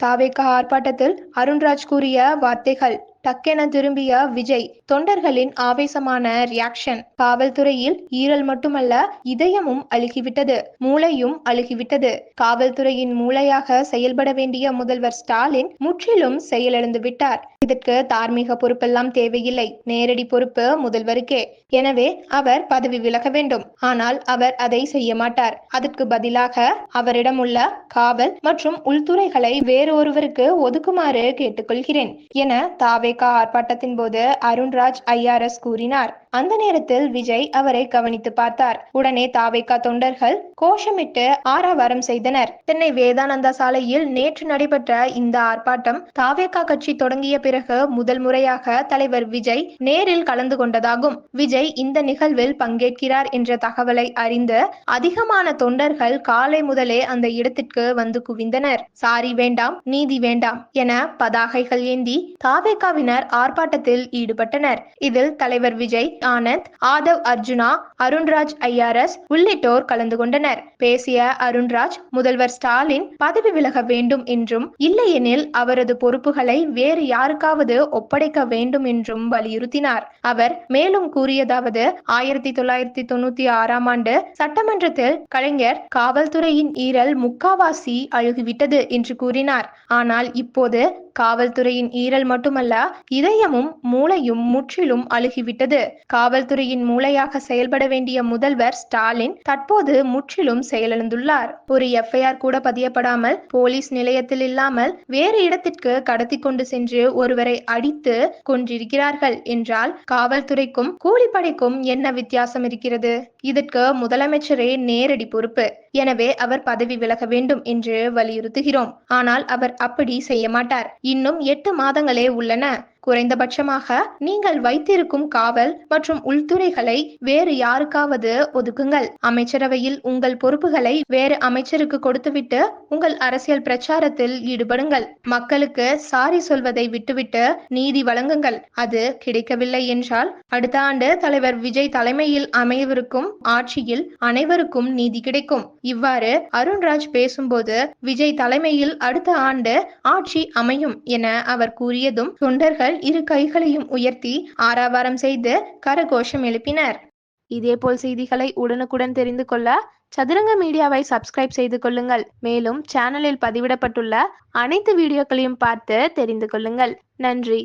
தாவேகா ஆர்ப்பாட்டத்தில் அருண்ராஜ் கூறிய வார்த்தைகள் டக்கென திரும்பிய விஜய் தொண்டர்களின் ஆவேசமான ரியாக்ஷன் காவல்துறையில் ஈரல் மட்டுமல்ல இதயமும் அழுகிவிட்டது மூளையும் அழுகிவிட்டது. காவல்துறையின் மூளையாக செயல்பட வேண்டிய முதல்வர் ஸ்டாலின் முற்றிலும் செயலிழந்து விட்டார் இதற்கு தார்மீக பொறுப்பெல்லாம் தேவையில்லை. நேரடி பொறுப்பு முதல்வருக்கே. எனவே அவர் பதவி விலக வேண்டும். ஆனால் அவர் அதை செய்ய மாட்டார். அதற்கு பதிலாக அவரிடம் உள்ள காவல் மற்றும் உள்துறைகளை வேறொருவருக்கு ஒதுக்குமாறு கேட்டுக்கொள்கிறேன் என தாவேகா ஆர்ப்பாட்டத்தின் போது அருண்ராஜ் ஐஆர்எஸ் கூறினார். அந்த நேரத்தில் விஜய் அவரை கவனித்து பார்த்தார். உடனே தாவேகா தொண்டர்கள் கோஷமிட்டு ஆரவாரம் செய்தனர். சென்னை வேதானந்தா சாலையில் நேற்று நடைபெற்ற இந்த ஆர்ப்பாட்டம் தாவேகா கட்சி தொடங்கிய பிறகு முதல் முறையாக தலைவர் விஜய் நேரில் கலந்து கொண்டதாகும். விஜய் இந்த நிகழ்வில் பங்கேற்கிறார் என்ற தகவலை அறிந்து அதிகமான தொண்டர்கள் காலை முதலே அந்த இடத்திற்கு வந்து குவிந்தனர். சாரி வேண்டாம் நீதி வேண்டாம் என பதாகைகள் ஏந்தி தாவேகாவினர் ஆர்ப்பாட்டத்தில் ஈடுபட்டனர். இதில் தலைவர் விஜய் ஆனந்த் ஆதவ் அர்ஜுனா அருண்ராஜ் ஐஆர்எஸ் உள்ளிட்டோர் கலந்து கொண்டனர். பேசிய அருண்ராஜ் முதல்வர் ஸ்டாலின் பதவி விலக வேண்டும் என்றும் இல்லையெனில் அவரது பொறுப்புகளை வேறு யாருக்காவது ஒப்படைக்க வேண்டும் என்றும் வலியுறுத்தினார். அவர் மேலும் கூறியதாவது ஆயிரத்தி தொள்ளாயிரத்தி தொண்ணூத்தி ஆறாம் ஆண்டு சட்டமன்றத்தில் கலைஞர் காவல்துறையின் ஈரல் முக்காவாசி அழுகிவிட்டது என்று கூறினார். ஆனால் இப்போது காவல்துறையின் ஈரல் மட்டுமல்ல இதயமும் மூளையும் முற்றிலும் அழுகிவிட்டது. காவல்துறையின் மூளையாக செயல்பட வேண்டிய முதல்வர் ஸ்டாலின் தற்போது முற்றிலும் செயலிழந்துள்ளார். ஒரு எஃப்ஐஆர் கூட பதியப்படாமல் போலீஸ் நிலையத்தில் இல்லாமல் வேறு இடத்திற்கு கடத்தி கொண்டு சென்று ஒருவரை அடித்து கொன்றிருக்கிறார்கள் என்றால் காவல்துறைக்கும் கூலிப்படைக்கும் என்ன வித்தியாசம் இருக்கிறது? இதற்கு முதலமைச்சரே நேரடி பொறுப்பு. எனவே அவர் பதவி விலக வேண்டும் என்று வலியுறுத்துகிறோம். ஆனால் அவர் அப்படி செய்ய மாட்டார். இன்னும் எட்டு மாதங்களே உள்ளன. குறைந்தபட்சமாக நீங்கள் வைத்திருக்கும் காவல் மற்றும் உள்துறைகளை வேறு யாருக்காவது ஒதுக்குங்கள். அமைச்சரவையில் உங்கள் பொறுப்புகளை வேறு அமைச்சருக்கு கொடுத்துவிட்டு உங்கள் அரசியல் பிரச்சாரத்தில் ஈடுபடுங்கள். மக்களுக்கு சாரி சொல்வதை விட்டுவிட்டு நீதி வழங்குங்கள். அது கிடைக்கவில்லை என்றால் அடுத்த ஆண்டு தலைவர் விஜய் தலைமையில் அமையவிருக்கும் ஆட்சியில் அனைவருக்கும் நீதி கிடைக்கும். இவ்வாறு அருண்ராஜ் பேசும்போது விஜய் தலைமையில் அடுத்த ஆண்டு ஆட்சி அமையும் என அவர் கூறியதும் தொண்டர்கள் இரு கைகளையும் உயர்த்தி ஆரவாரம் செய்து கரகோஷம் எழுப்பினர். இதேபோல் செய்திகளை உடனுக்குடன் தெரிந்து கொள்ள சதுரங்க மீடியாவை சப்ஸ்கிரைப் செய்து கொள்ளுங்கள். மேலும் சேனலில் பதிவிடப்பட்டுள்ள அனைத்து வீடியோக்களையும் பார்த்து தெரிந்து கொள்ளுங்கள். நன்றி.